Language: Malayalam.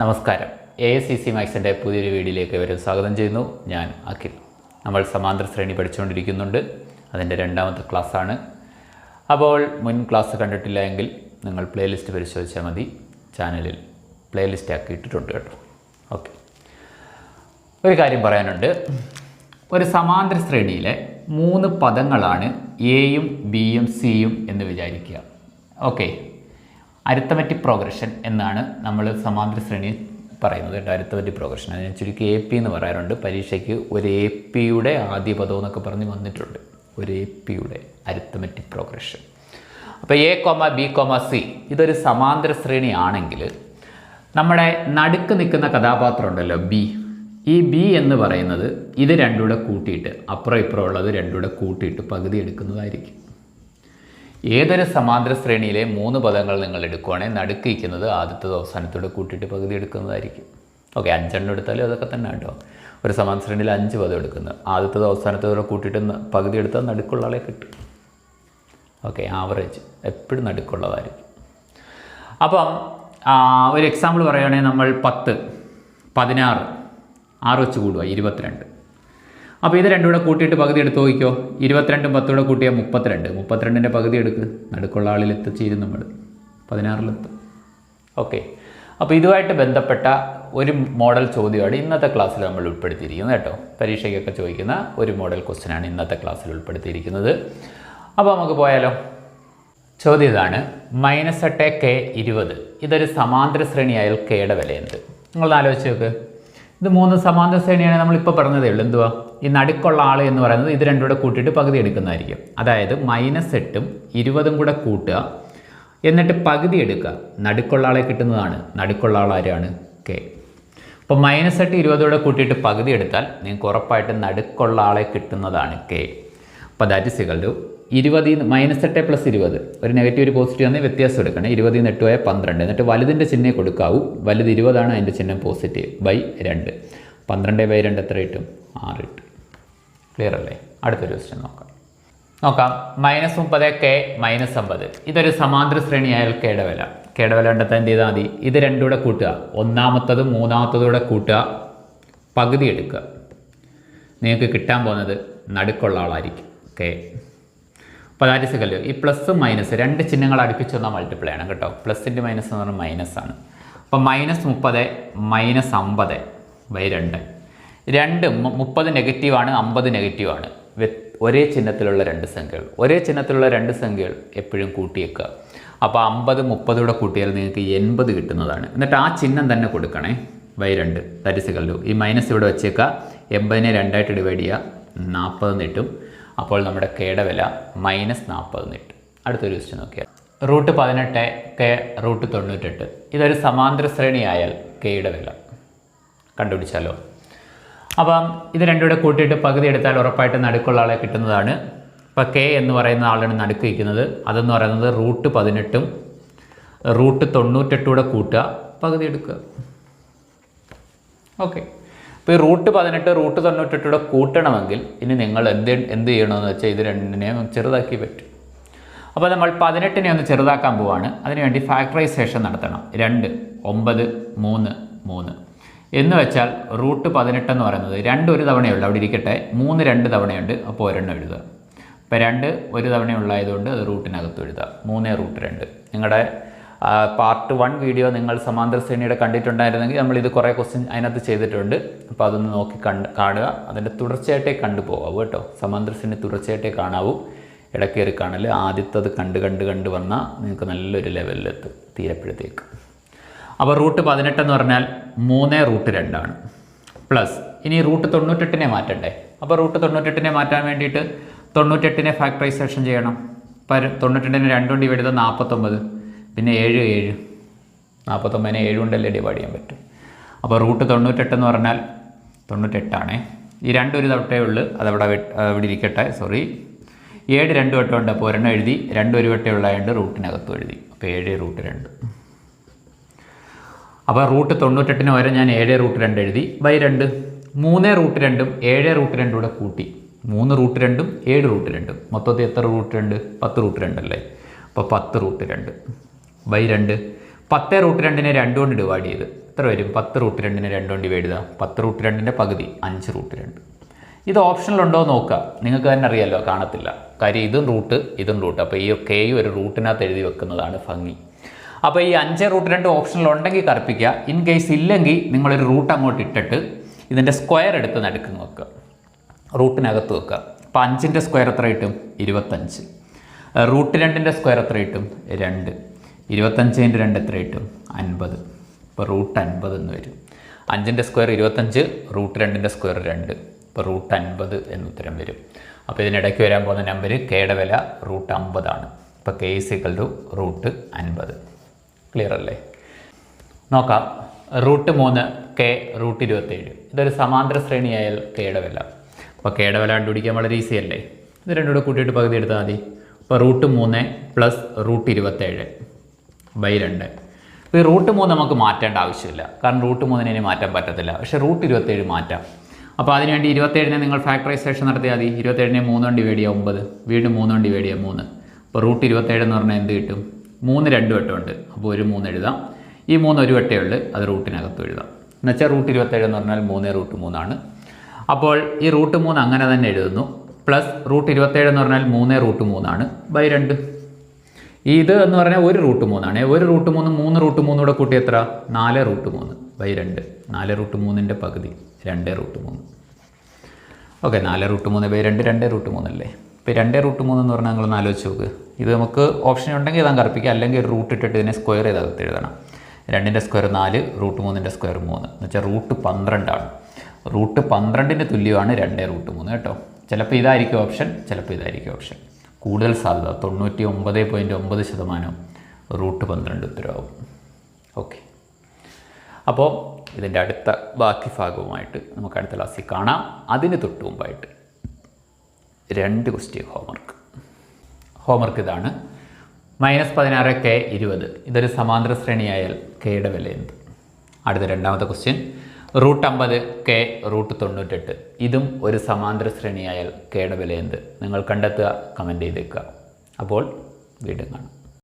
നമസ്കാരം. എ എസ് സി സി മാക്സിന്റെ പുതിയൊരു വീഡിയോയിലേക്ക് വരും സ്വാഗതം ചെയ്യുന്നു. ഞാൻ അഖിൽ. നമ്മൾ സമാന്തര ശ്രേണി പഠിച്ചുകൊണ്ടിരിക്കുന്നുണ്ട്. അതിന്റെ രണ്ടാമത്തെ ക്ലാസ്സാണ്. അപ്പോൾ മുൻ ക്ലാസ് കണ്ടിട്ടില്ല എങ്കിൽ നിങ്ങൾ പ്ലേലിസ്റ്റ് പരിശോധിച്ചാൽ മതി. ചാനലിൽ പ്ലേലിസ്റ്റ് ആക്കി ഇട്ടിട്ടുണ്ട് കേട്ടോ. ഓക്കെ ഒരു കാര്യം പറയാനുണ്ട്. ഒരു സമാന്തര ശ്രേണിയിലെ മൂന്ന് പദങ്ങളാണ് എയും ബിയും സിയും എന്ന് വിചാരിക്കുക. ഓക്കെ അരിത്തമെറ്റിക് പ്രോഗ്രഷൻ എന്നാണ് നമ്മൾ സമാന്തര ശ്രേണി പറയുന്നത് കേട്ടോ അരിത്തമെറ്റിക് പ്രോഗ്രഷൻ അതിനെ ചുരുക്കി എ പി എന്ന് പറയാറുണ്ട്. പരീക്ഷയ്ക്ക് ഒരു എ പിയുടെ ആദ്യ പദം എന്നൊക്കെ പറഞ്ഞ് വന്നിട്ടുണ്ട്. ഒരു എ പിയുടെ അരിത്തമെറ്റിക് പ്രോഗ്രഷൻ അപ്പോൾ A comma B comma C ഇതൊരു സമാന്തര ശ്രേണിയാണെങ്കിൽ നമ്മുടെ നടുക്ക് നിൽക്കുന്ന കഥാപാത്രം ഉണ്ടല്ലോ ബി ഈ ബി എന്ന് പറയുന്നത് ഇത് രണ്ടുകൂടെ കൂട്ടിയിട്ട് അപ്പുറം ഇപ്പുറം ഉള്ളത് രണ്ടുകൂടെ കൂട്ടിയിട്ട് പകുതി എടുക്കുന്നതായിരിക്കും. ഏതൊരു സമാന്തര ശ്രേണിയിലെ മൂന്ന് പദങ്ങൾ നിങ്ങൾ എടുക്കുവാണെങ്കിൽ നടുക്കിക്കുന്നത് ആദ്യത്തെ അവസാനത്തോടെ കൂട്ടിയിട്ട് പകുതി എടുക്കുന്നതായിരിക്കും. ഓക്കെ അഞ്ചെണ്ണം എടുത്താലും അതൊക്കെ തന്നെ കേട്ടോ ഒരു സമാന്തര ശ്രേണിയിൽ അഞ്ച് പദം എടുക്കുന്നത് ആദ്യത്തെ അവസാനത്തോടെ കൂട്ടിയിട്ട് പകുതി എടുത്താൽ നടുക്കുള്ള ആളെ കിട്ടും. ഓക്കെ ആവറേജ് എപ്പോഴും നടുക്കുള്ളതായിരിക്കും. അപ്പം ഒരു എക്സാമ്പിൾ പറയുകയാണെങ്കിൽ നമ്മൾ പത്ത് പതിനാറ് ആറ് വെച്ച് കൂടുക ഇരുപത്തിരണ്ട്. അപ്പോൾ ഇത് രണ്ടും കൂടെ കൂട്ടിയിട്ട് പകുതി എടുത്ത് നോക്കിക്കോ. ഇരുപത്തിരണ്ടും പത്തും കൂടെ കൂട്ടിയാൽ മുപ്പത്തിരണ്ട്. മുപ്പത്തിരണ്ടിന്റെ പകുതി എടുക്ക്. നടുക്കുള്ള ആളിൽ എത്തിച്ചേരും നമ്മൾ പതിനാറിലെത്തും. ഓക്കെ. അപ്പോൾ ഇതുമായിട്ട് ബന്ധപ്പെട്ട ഒരു മോഡൽ ചോദ്യമാണ് ഇന്നത്തെ ക്ലാസ്സിൽ നമ്മൾ ഉൾപ്പെടുത്തിയിരിക്കുന്നത് കേട്ടോ. പരീക്ഷയ്ക്കൊക്കെ ചോദിക്കുന്ന ഒരു മോഡൽ ക്വസ്റ്റ്യനാണ് ഇന്നത്തെ ക്ലാസ്സിൽ ഉൾപ്പെടുത്തിയിരിക്കുന്നത്. അപ്പോൾ നമുക്ക് പോയാലോ? ചോദ്യം ഇതാണ്. മൈനസ് എട്ട് കെ ഇരുപത്. ഇതൊരു സമാന്തര ശ്രേണിയായാൽ കെയുടെ വില എന്ത് നിങ്ങൾ ആലോചിച്ച് നോക്ക്. ഇത് മൂന്ന് സമാന്തര ശ്രേണിയാണ് നമ്മളിപ്പോൾ പറഞ്ഞതേ ഉള്ളൂ. എന്തുവാ? ഈ നടുക്കുള്ള ആൾ എന്ന് പറയുന്നത് ഇത് രണ്ടും കൂടെ കൂട്ടിയിട്ട് പകുതി എടുക്കുന്നതായിരിക്കും. അതായത് മൈനസ് എട്ടും ഇരുപതും കൂടെ കൂട്ടുക. എന്നിട്ട് പകുതി എടുക്കുക. നടുക്കുള്ള ആളെ കിട്ടുന്നതാണ്. നടുക്കുള്ള ആൾ ആരാണ്? കെ അപ്പോൾ മൈനസ് എട്ട് ഇരുപതോടെ കൂട്ടിയിട്ട് പകുതി എടുത്താൽ നിങ്ങൾക്ക് ഉറപ്പായിട്ടും നടുക്കുള്ള ആളെ കിട്ടുന്നതാണ് കെ അപ്പോൾ ദാറ്റ് ഇസ് ഇക്വൽ ടു ഇരുപതിൽ നിന്ന് മൈനസ് എട്ട് പ്ലസ് ഇരുപത്. ഒരു നെഗറ്റീവ് ഒരു പോസിറ്റീവ് ആണെങ്കിൽ വ്യത്യാസം എടുക്കണം. ഇരുപതിൽ നിന്ന് എട്ട് പോയ പന്ത്രണ്ട്. എന്നിട്ട് വലുതിന്റെ ചിഹ്നം കൊടുക്കാവൂ. വലുത് ഇരുപതാണ് അതിന്റെ ചിഹ്നം പോസിറ്റീവ് ബൈ രണ്ട്. പന്ത്രണ്ട് ബൈ രണ്ട് എത്ര കിട്ടും? ആറ് കിട്ടും. ക്ലിയർ അല്ലേ? അടുത്തൊരു ക്വസ്റ്റ്യൻ നോക്കാം. നോക്കാം. മൈനസ് മുപ്പത് കെ മൈനസ് അമ്പത്. ഇതൊരു സമാന്തര ശ്രേണിയായാൽ കെയുടെ വില. കെയുടെ വില കണ്ടെത്താൻ എന്ത് ചെയ്താൽ മതി? ഇത് രണ്ടും കൂടെ കൂട്ടുക. ഒന്നാമത്തതും മൂന്നാമത്തതും കൂടെ കൂട്ടുക. പകുതി എടുക്കുക. നിങ്ങൾക്ക് കിട്ടാൻ പോകുന്നത് നടുക്കുള്ള ആളായിരിക്കും. ഓക്കെ അപ്പോൾ ദാറ്റ് ഇസ് കല്ലോ ഈ പ്ലസ് മൈനസ് രണ്ട് ചിഹ്നങ്ങൾ അടുപ്പിച്ച് വന്നാൽ മൾട്ടിപ്ലൈ ആണ് കേട്ടോ. പ്ലസിന്റെ മൈനസ് എന്ന് പറഞ്ഞാൽ മൈനസ് ആണ്. അപ്പോൾ മൈനസ് മുപ്പത് മൈനസ് അമ്പത് ബൈ രണ്ട്. രണ്ട് മുപ്പത് നെഗറ്റീവാണ് അമ്പത് നെഗറ്റീവാണ് ഒരേ ചിഹ്നത്തിലുള്ള രണ്ട് സംഖ്യകൾ. ഒരേ ചിഹ്നത്തിലുള്ള രണ്ട് സംഖ്യകൾ എപ്പോഴും കൂട്ടിയേക്കുക. അപ്പോൾ അമ്പത് മുപ്പതൂടെ കൂട്ടിയാൽ നിങ്ങൾക്ക് എൺപത് കിട്ടുന്നതാണ്. എന്നിട്ട് ആ ചിഹ്നം തന്നെ കൊടുക്കണേ ബൈ രണ്ട്. ദാറ്റ് ഇസ് ഈ മൈനസ് ഇവിടെ വെച്ചേക്കുക. എൺപതിനെ രണ്ടായിട്ട് ഡിവൈഡ് ചെയ്യുക. നാൽപ്പത് കിട്ടും. അപ്പോൾ നമ്മുടെ കെയുടെ വില മൈനസ് നാൽപ്പത് കിട്ടും. അടുത്തൊരു ക്വസ്റ്റ്യൻ നോക്കിയാൽ. റൂട്ട് പതിനെട്ട് കെ റൂട്ട് തൊണ്ണൂറ്റെട്ട്. ഇതൊരു സമാന്തര ശ്രേണിയായാൽ കെയുടെ വില. കണ്ടുപിടിച്ചാലോ? അപ്പം ഇത് രണ്ടും കൂടെ കൂട്ടിയിട്ട് പകുതി എടുത്താൽ ഉറപ്പായിട്ട് നടുക്കുള്ള ആളെ കിട്ടുന്നതാണ്. ഇപ്പം കെ എന്ന് പറയുന്ന ആളാണ് നടുക്ക് വയ്ക്കുന്നത് അതെന്ന് പറയുന്നത് റൂട്ട് പതിനെട്ടും റൂട്ട് തൊണ്ണൂറ്റെട്ടും കൂടെ കൂട്ടുക. പകുതി എടുക്കുക. ഓക്കെ അപ്പോൾ ഈ റൂട്ട് പതിനെട്ട് റൂട്ട് തൊണ്ണൂറ്റെട്ടൂടെ കൂട്ടണമെങ്കിൽ ഇനി നിങ്ങൾ എന്ത് എന്ത് ചെയ്യണമെന്ന് വെച്ചാൽ ഇത് രണ്ടിനെയും ചെറുതാക്കി പറ്റും. അപ്പോൾ നമ്മൾ പതിനെട്ടിനെ ഒന്ന് ചെറുതാക്കാൻ പോവാണ്. അതിനുവേണ്ടി ഫാക്ടറൈസേഷൻ നടത്തണം. രണ്ട് ഒമ്പത് മൂന്ന് മൂന്ന്. എന്ന് വെച്ചാൽ റൂട്ട് പതിനെട്ട് എന്ന് പറയുന്നത് രണ്ട് ഒരു തവണയുള്ളൂ. അവിടെ ഇരിക്കട്ടെ മൂന്ന് രണ്ട് തവണയുണ്ട്. അപ്പോൾ ഒരെണ്ണം എഴുതുക. ഇപ്പോൾ രണ്ട് ഒരു തവണയുള്ളതായതുകൊണ്ട് അത് റൂട്ടിനകത്ത് എഴുതുക മൂന്നേ റൂട്ട് രണ്ട്. നിങ്ങളുടെ പാർട്ട് വൺ വീഡിയോ നിങ്ങൾ സമാന്തര ശ്രേണിയുടെ കണ്ടിട്ടുണ്ടായിരുന്നെങ്കിൽ നമ്മൾ ഇത് കുറേ ക്വസ്റ്റ്യൻ അതിനകത്ത് ചെയ്തിട്ടുണ്ട്. അപ്പോൾ അതൊന്ന് നോക്കി കണ്ട് കാണുക. അതിന്റെ തുടർച്ചയായിട്ടേ കണ്ടുപോകാവൂ കേട്ടോ. സമാന്തര ശ്രേണി തുടർച്ചയായിട്ടേ കാണാവൂ. ഇടയ്ക്കേറി കാണൽ ആദ്യത്തത് കണ്ട് കണ്ട് കണ്ട് വന്നാൽ നിങ്ങൾക്ക് നല്ലൊരു ലെവലിലെത്തും തീരപ്പോഴത്തേക്ക്. അപ്പോൾ റൂട്ട് പതിനെട്ടെന്ന് പറഞ്ഞാൽ മൂന്ന് റൂട്ട് രണ്ടാണ്. പ്ലസ് ഇനി റൂട്ട് തൊണ്ണൂറ്റെട്ടിനെ മാറ്റണ്ടേ? അപ്പോൾ റൂട്ട് തൊണ്ണൂറ്റെട്ടിനെ മാറ്റാൻ വേണ്ടിയിട്ട് തൊണ്ണൂറ്റെട്ടിനെ ഫാക്ടറൈസേഷൻ ചെയ്യണം. പര തൊണ്ണൂറ്റെട്ടിനെ രണ്ടും ഡിവൈഡ് ചെയ്താൽ നാൽപ്പത്തൊമ്പത് പിന്നെ ഏഴ് ഏഴ്. നാൽപ്പത്തൊമ്പതിനെ ഏഴ് കൊണ്ടല്ലേ ഡിവൈഡ് ചെയ്യാൻ പറ്റും. അപ്പോൾ റൂട്ട് തൊണ്ണൂറ്റെട്ടെന്ന് പറഞ്ഞാൽ തൊണ്ണൂറ്റെട്ടാണേ. ഈ രണ്ടൊരു തവട്ടേ ഉള്ളൂ. അതവിടെ അവിടെ ഇരിക്കട്ടെ. സോറി ഏഴ് രണ്ട് വട്ടം ഉണ്ട്. അപ്പോൾ ഒരെണ്ണം എഴുതി. രണ്ട് ഒരു വട്ടം ഉള്ളതായതുകൊണ്ട് റൂട്ടിനകത്തും എഴുതി. അപ്പോൾ ഏഴ് റൂട്ട് രണ്ട്. അപ്പോൾ റൂട്ട് തൊണ്ണൂറ്റെട്ടിന് വരെ ഞാൻ ഏഴ് റൂട്ട് രണ്ട് എഴുതി. ബൈ രണ്ട്. മൂന്ന് റൂട്ട് രണ്ടും ഏഴ് റൂട്ട് രണ്ടും കൂടെ കൂട്ടി. മൂന്ന് റൂട്ട് രണ്ടും ഏഴ് റൂട്ട് രണ്ടും. മൊത്തത്തിൽ എത്ര റൂട്ട് രണ്ട്? പത്ത് റൂട്ട് രണ്ടല്ലേ അപ്പോൾ പത്ത് റൂട്ട് രണ്ട്. ബൈ രണ്ട്. പത്ത് റൂട്ട് രണ്ടിനെ രണ്ട് കൊണ്ട് ഡിവൈഡ് ചെയ്ത്. എത്ര വരും? പത്ത് റൂട്ട് രണ്ടിനെ രണ്ട് കൊണ്ട് ഡിവൈഡ് ചെയ്താൽ പത്ത് റൂട്ട് രണ്ടിന്റെ പകുതി അഞ്ച് റൂട്ട് രണ്ട്. ഇത് ഓപ്ഷനിൽ ഉണ്ടോ എന്ന് നോക്കുക. നിങ്ങൾക്ക് തന്നെ അറിയാമല്ലോ കാണത്തില്ല. കാര്യം ഇതും റൂട്ട് ഇതും റൂട്ട് അപ്പോൾ ഈ കെയും ഒരു റൂട്ടിനകത്ത് എഴുതി വെക്കുന്നതാണ് ഭംഗി. അപ്പോൾ ഈ അഞ്ച് റൂട്ട് രണ്ട് ഓപ്ഷനിൽ ഉണ്ടെങ്കിൽ കറുപ്പിക്കുക. ഇൻ കേസ് ഇല്ലെങ്കിൽ നിങ്ങളൊരു റൂട്ട് അങ്ങോട്ട് ഇട്ടിട്ട് ഇതിന്റെ സ്ക്വയർ എടുത്ത് നടുക്ക് നോക്കുക. റൂട്ടിനകത്ത് വെക്കുക. അപ്പോൾ അഞ്ചിന്റെ സ്ക്വയർ എത്ര കിട്ടും? ഇരുപത്തഞ്ച്. റൂട്ട് രണ്ടിന്റെ സ്ക്വയർ എത്ര കിട്ടും? രണ്ട്. ഇരുപത്തഞ്ചിന്റെ രണ്ട് എത്ര കിട്ടും? അൻപത്. ഇപ്പോൾ റൂട്ട് അൻപത് എന്ന് വരും. അഞ്ചിന്റെ സ്ക്വയർ ഇരുപത്തഞ്ച് റൂട്ട് രണ്ടിന്റെ സ്ക്വയർ രണ്ട്. ഇപ്പോൾ റൂട്ട് അൻപത് എന്ന് ഉത്തരം വരും. അപ്പോൾ ഇതിനിടയ്ക്ക് വരാൻ പോകുന്ന നമ്പർ കെയുടെ വില റൂട്ട് അമ്പതാണ്. ഇപ്പോൾ K is equal to root അൻപത്. ക്ലിയർ അല്ലേ? നോക്കാം. റൂട്ട് മൂന്ന് കെ റൂട്ട് ഇരുപത്തേഴ്. ഇതൊരു സമാന്തര ശ്രേണിയായാൽ കെയുടെ വില. അപ്പോൾ കെയുടെ വില കണ്ടുപിടിക്കാൻ വളരെ ഈസി അല്ലേ? ഇത് രണ്ടും കൂടെ കൂട്ടിയിട്ട് പകുതി എടുത്താൽ മതി. അപ്പോൾ റൂട്ട് മൂന്ന് പ്ലസ് റൂട്ട് ഇരുപത്തേഴ്. ബൈ രണ്ട്. ഇപ്പോൾ ഈ റൂട്ട് മൂന്ന് നമുക്ക് മാറ്റേണ്ട ആവശ്യമില്ല. കാരണം റൂട്ട് മൂന്നിനെ ഇനി മാറ്റാൻ പറ്റത്തില്ല. പക്ഷേ റൂട്ട് ഇരുപത്തേഴ് മാറ്റാം. അപ്പോൾ അതിനുവേണ്ടി ഇരുപത്തേഴിനെ നിങ്ങൾ ഫാക്ടറൈസേഷൻ നടത്തിയാൽ മതി. ഇരുപത്തേഴിനെ മൂന്ന് കൊണ്ട് ഡിവൈഡ് ചെയ്യുക ഒമ്പത്. വീണ്ടും മൂന്ന് കൊണ്ട് ഡിവൈഡ് ചെയ്യുക മൂന്ന്. അപ്പോൾ റൂട്ട് ഇരുപത്തേഴ് എന്ന് പറഞ്ഞാൽ എന്ത് കിട്ടും? മൂന്ന് രണ്ട് വട്ടമുണ്ട് അപ്പോൾ ഒരു മൂന്ന് എഴുതാം. ഈ മൂന്ന് ഒരു വട്ടേ ഉള്ളൂ. അത് റൂട്ടിനകത്ത് എഴുതാം. എന്നുവെച്ചാൽ റൂട്ട് ഇരുപത്തേഴ് എന്ന് പറഞ്ഞാൽ മൂന്ന് റൂട്ട് മൂന്നാണ്. അപ്പോൾ ഈ റൂട്ട് മൂന്ന് അങ്ങനെ തന്നെ എഴുതുന്നു. പ്ലസ് റൂട്ട് ഇരുപത്തേഴ് എന്ന് പറഞ്ഞാൽ മൂന്ന് റൂട്ട് മൂന്നാണ്. ബൈ രണ്ട്. ഇത് എന്ന് പറഞ്ഞാൽ ഒരു റൂട്ട് മൂന്നാണ്. ഒരു റൂട്ട് മൂന്ന് മൂന്ന് റൂട്ട് മൂന്ന് കൂടെ കൂട്ടി എത്ര? നാല് റൂട്ട് മൂന്ന് ബൈ രണ്ട്. നാല് റൂട്ട് മൂന്നിന്റെ പകുതി. രണ്ട് റൂട്ട് മൂന്ന്. ഓക്കെ നാല് റൂട്ട് മൂന്ന് ബൈ രണ്ട് രണ്ട് റൂട്ട് മൂന്നല്ലേ? ഇപ്പോൾ രണ്ട് റൂട്ട് മൂന്ന് എന്ന് പറഞ്ഞാൽ നിങ്ങളൊന്ന് ആലോചിച്ച് നോക്ക്. ഇത് നമുക്ക് ഓപ്ഷൻ ഉണ്ടെങ്കിൽ ഇതാ കറപ്പിക്കുക. അല്ലെങ്കിൽ ഒരു റൂട്ട് ഇട്ടിട്ട് ഇതിനെ സ്ക്വയർ ചെയ്തകത്ത് എഴുതണം. രണ്ടിന്റെ സ്ക്വയർ നാല് റൂട്ട് മൂന്നിന്റെ സ്ക്വയർ മൂന്ന്. എന്ന് വെച്ചാൽ റൂട്ട് പന്ത്രണ്ടാണ്. റൂട്ട് പന്ത്രണ്ടിന്റെ തുല്യമാണ് രണ്ട് റൂട്ട് മൂന്ന് കേട്ടോ. ചിലപ്പോൾ ഇതായിരിക്കും ഓപ്ഷൻ ചിലപ്പോൾ ഇതായിരിക്കും ഓപ്ഷൻ. കൂടുതൽ സാധ്യത. തൊണ്ണൂറ്റി ഒമ്പത് പോയിന്റ് ഒമ്പത് ശതമാനം റൂട്ട് പന്ത്രണ്ട് ഉത്തരവാകും. ഓക്കെ അപ്പോൾ ഇതിന്റെ അടുത്ത ബാക്കി ഭാഗവുമായിട്ട് നമുക്ക് അടുത്ത ക്ലാസ്സിൽ കാണാം. അതിന് തൊട്ട് മുമ്പായിട്ട് രണ്ട് ക്വസ്റ്റ്യൻ ഹോംവർക്ക് ഹോംവർക്ക് ഇതാണ്. മൈനസ് പതിനാറ് കെ ഇരുപത്. ഇതൊരു സമാന്തര ശ്രേണിയായാൽ കെയുടെ വില എന്ത്? അടുത്ത രണ്ടാമത്തെ ക്വസ്റ്റ്യൻ റൂട്ട് അമ്പത് കെ റൂട്ട് തൊണ്ണൂറ്റെട്ട്. ഇതും ഒരു സമാന്തര ശ്രേണിയായാൽ കെയുടെ വില എന്ത് നിങ്ങൾ കണ്ടെത്തുക കമന്റ് ചെയ്തേക്കുക. അപ്പോൾ വീണ്ടും കാണാം.